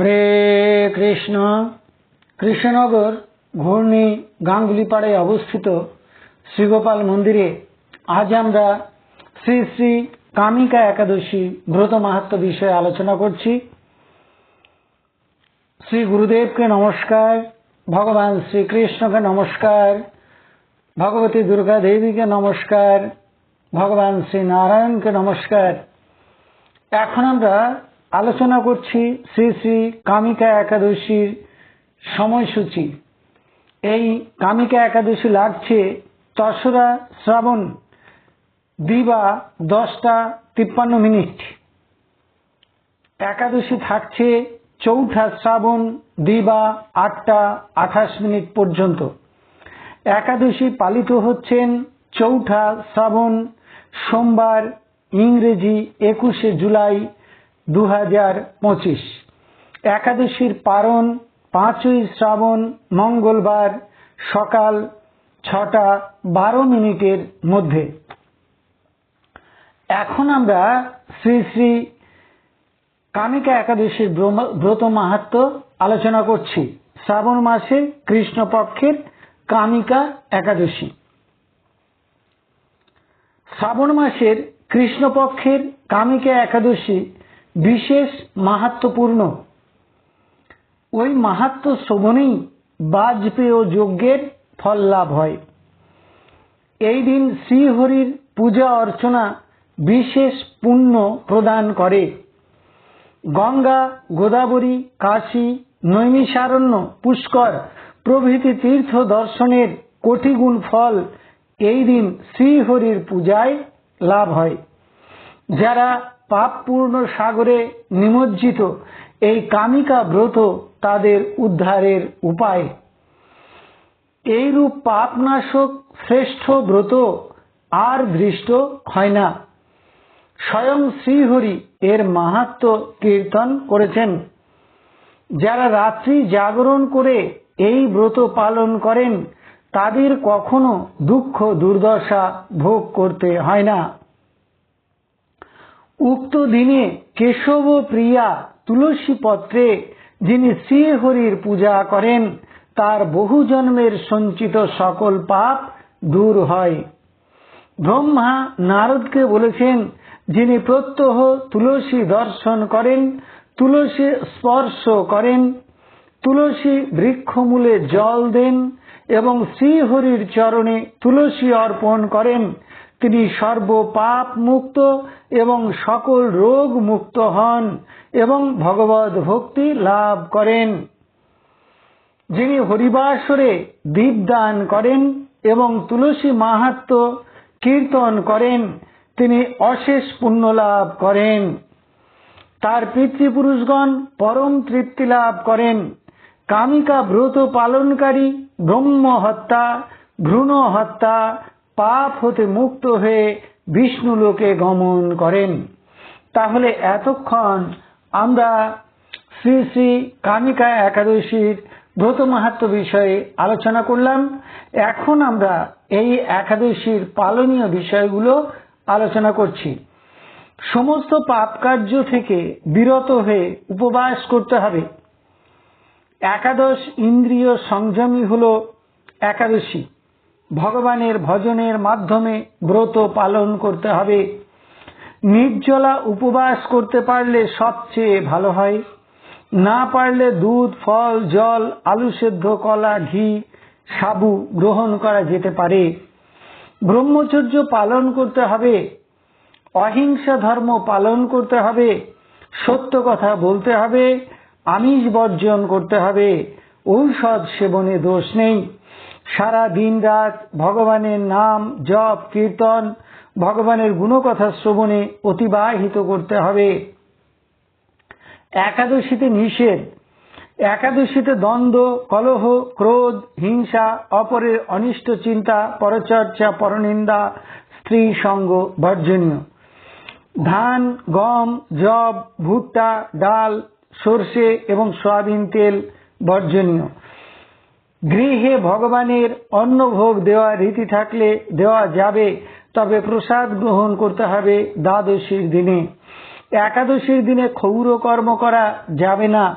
হরে কৃষ্ণ। কৃষ্ণনগর ঘূর্ণি গাঙ্গুলিপাড়ায় অবস্থিত শ্রীগোপাল মন্দিরে আজ আমরা শ্রী শ্রী কামিকা একাদশী ব্রত মাহাত্ম বিষয়ে আলোচনা করছি। শ্রী গুরুদেবকে নমস্কার, ভগবান শ্রীকৃষ্ণকে নমস্কার, ভগবতী দুর্গা দেবীকে নমস্কার, ভগবান শ্রী নারায়ণকে নমস্কার। এখন আমরা আলোচনা করছি শ্রী শ্রী কামিকা একাদশীর সময়সূচি। এই কামিকা একাদশী লাগছে তসরা শ্রাবণ দিবা দশটা তিপ্পান্ন মিনিট। একাদশী থাকছে চৌঠা শ্রাবণ দিবা আটটা আঠাশ মিনিট পর্যন্ত। একাদশী পালিত হচ্ছেন চৌঠা শ্রাবণ সোমবার ইংরেজি একুশে জুলাই একাদশীর পারণ, পাঁচই শ্রাবণ, মঙ্গলবার সকাল ছটা বারো মিনিটের মধ্যে। এখন আমরা শ্রী শ্রী কামিকা একাদশীর ব্রত মাহাত্ম আলোচনা করছি। শ্রাবণ মাসে কৃষ্ণপক্ষের কামিকা একাদশী। শ্রাবণ মাসের কৃষ্ণপক্ষের কামিকা একাদশী বিশেষ মাহাত্মপূর্ণ। ওই মাহাত্ম শ্রবণেই বাজপেয় যজ্ঞের ফল লাভ হয়। এই দিন শ্রীহরির পূজা অর্চনা বিশেষ পুণ্য প্রদান করে। গঙ্গা, গোদাবরী, কাশী, নৈমিষারণ্য, পুষ্কর প্রভৃতি তীর্থ দর্শনের কোটিগুণ ফল এই দিন শ্রীহরির পূজায় লাভ হয়। যারা পাপপূর্ণ সাগরে নিমজ্জিত এই কামিকা ব্রত তাদের উদ্ধারের উপায়। এইরূপ পাপনাশক শ্রেষ্ঠ ব্রত আর দৃষ্ট হয় না। স্বয়ং শ্রীহরি এর মাহাত্ম কীর্তন করেছেন। যারা রাত্রি জাগরণ করে এই ব্রত পালন করেন, তাদের কখনো দুঃখ দুর্দশা ভোগ করতে হয় না। উক্ত দিনে কেশব প্রিয়া তুলসী পত্রে যিনি শ্রীহরির পূজা করেন, তার বহু জন্মের সঞ্চিত সকল পাপ দূর হয়। ব্রহ্মা নারদকে বলেছেন, যিনি প্রত্যহ তুলসী দর্শন করেন, তুলসী স্পর্শ করেন, তুলসী বৃক্ষমূলে জল দেন এবং শ্রীহরির চরণে তুলসী অর্পণ করেন তিনি সর্ব পাপ মুক্ত এবং সকল রোগ মুক্ত হন এবং ভগবত ভক্তি লাভ করেন। যিনি হরিবাসরে দীপদান করেন এবং তুলসী মাহাত্ম কীর্তন করেন, তিনি অশেষ পুণ্য লাভ করেন। তার পিতৃপুরুষগণ পরম তৃপ্তি লাভ করেন। কামিকা ব্রত পালনকারী ব্রহ্ম হত্যা ভ্রূণ হত্যা পাপ হতে মুক্ত হয়ে বিষ্ণু লোকে গমন করেন। তাহলে এতক্ষণ আমরা শ্রী শ্রী কামিকা একাদশীর ব্রত মাহাত্ম বিষয়ে আলোচনা করলাম। এখন আমরা এই একাদশীর পালনীয় বিষয়গুলো আলোচনা করছি। সমস্ত পাপ কার্য থেকে বিরত হয়ে উপবাস করতে হবে। একাদশ ইন্দ্রিয় সংযমী হল একাদশী। ভগবানের ভজনের মাধ্যমে ব্রত পালন করতে হবে। নির্জলা উপবাস করতে পারলে সবচেয়ে ভালো হয়। না পারলে দুধ, ফল, জল, আলু সেদ্ধ, কলা, ঘি, সাবু গ্রহণ করা যেতে পারে। ব্রহ্মচর্য পালন করতে হবে। অহিংসা ধর্ম পালন করতে হবে। সত্য কথা বলতে হবে। আমিষ বর্জন করতে হবে। ঔষধ সেবনে দোষ নেই। সারা দিন রাত ভগবানের নাম জপ, কীর্তন, ভগবানের গুণকথা শ্রবণে অতিবাহিত করতে হবে। একাদশীতে নিষেধ, একাদশীতে দ্বন্দ্ব, কলহ, ক্রোধ, হিংসা, অপরের অনিষ্ট চিন্তা, পরচর্চা, পরনিন্দা, স্ত্রী সঙ্গ বর্জনীয়। ধান, গম জব ভুট্টা, ডাল, সর্ষে এবং সয়াবিন তেল বর্জনীয়। গৃহে ভগবানের অন্নভোগ দেওয়ার রীতি থাকলে দেওয়া যাবে, তবে প্রসাদ গ্রহণ করতে হবে দ্বাদশীর দিনে। একাদশীর দিনে ক্ষৌর কর্ম করা যাবে না,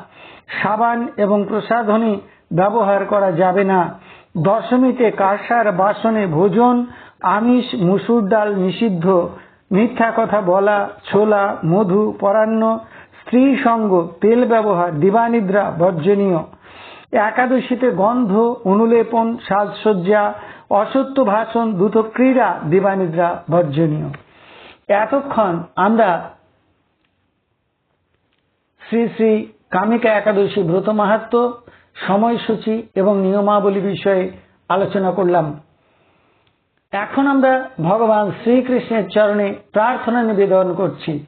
সাবান এবং প্রসাধনী ব্যবহার করা যাবে না। দশমীতে কাঁসার বাসনে ভোজন, আমিষ, মুসুর ডাল নিষিদ্ধ, মিথ্যা কথা বলা, ছোলা, মধু, পরান্ন স্ত্রী সঙ্গ তেল ব্যবহার, দিবানিদ্রা বর্জনীয়। একাদশীতে গন্ধ, অনুলেপন, সাজসজ্জা, অসত্য ভাষণ, দ্রুত ক্রীড়া, দিবানিদ্রা বর্জনীয়। এতক্ষণ আমরা শ্রী শ্রী কামিকা একাদশী ব্রত মাহাত্ম, সময়সূচি এবং নিয়মাবলী বিষয়ে আলোচনা করলাম। এখন আমরা ভগবান শ্রীকৃষ্ণের চরণে প্রার্থনা নিবেদন করছি।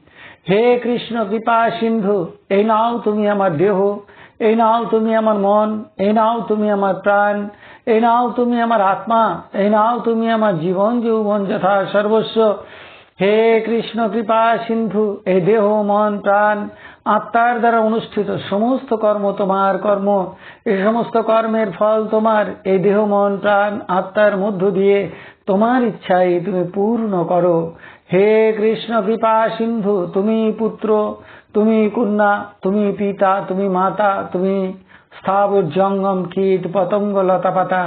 হে কৃষ্ণ কৃপা সিন্ধু, এই নাও তুমি আমার দেহ এই নাও তুমি আমার মন, এই নাও তুমি আমার প্রাণ, এই নাও তুমি আমার আত্মা, এই নাও তুমি আমার জীবন, যৌবন যথা সর্বস্ব। হে কৃষ্ণ, কৃপা, সিন্ধু এই দেহ, মন, প্রাণ, আত্মার দ্বারা অনুষ্ঠিত সমস্ত কর্ম তোমার কর্ম। এই সমস্ত কর্মের ফল তোমার এই দেহ, মন, প্রাণ, আত্মার মধ্য দিয়ে তোমার ইচ্ছাই তুমি পূর্ণ করো। হে কৃষ্ণ, কৃপা, সিন্ধু, তুমি পুত্র তুমি কন্যা, তুমি পিতা, তুমি মাতা, তুমি স্থাবর জঙ্গম কীট পতঙ্গ লতা পাতা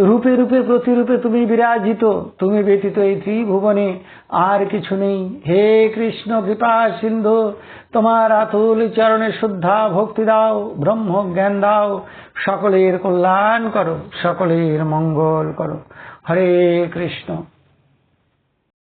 রূপে রূপে প্রতিরূপে তুমি বিরাজিত, তুমি ব্যতীত এই ত্রিভুবনে আর কিছু নেই। হে কৃষ্ণ, কৃপা, সিন্ধু, তোমার আতুল চরণে শ্রদ্ধা ভক্তি দাও ব্রহ্ম জ্ঞান দাও, সকলের কল্যাণ করো, সকলের মঙ্গল করো। হরে কৃষ্ণ।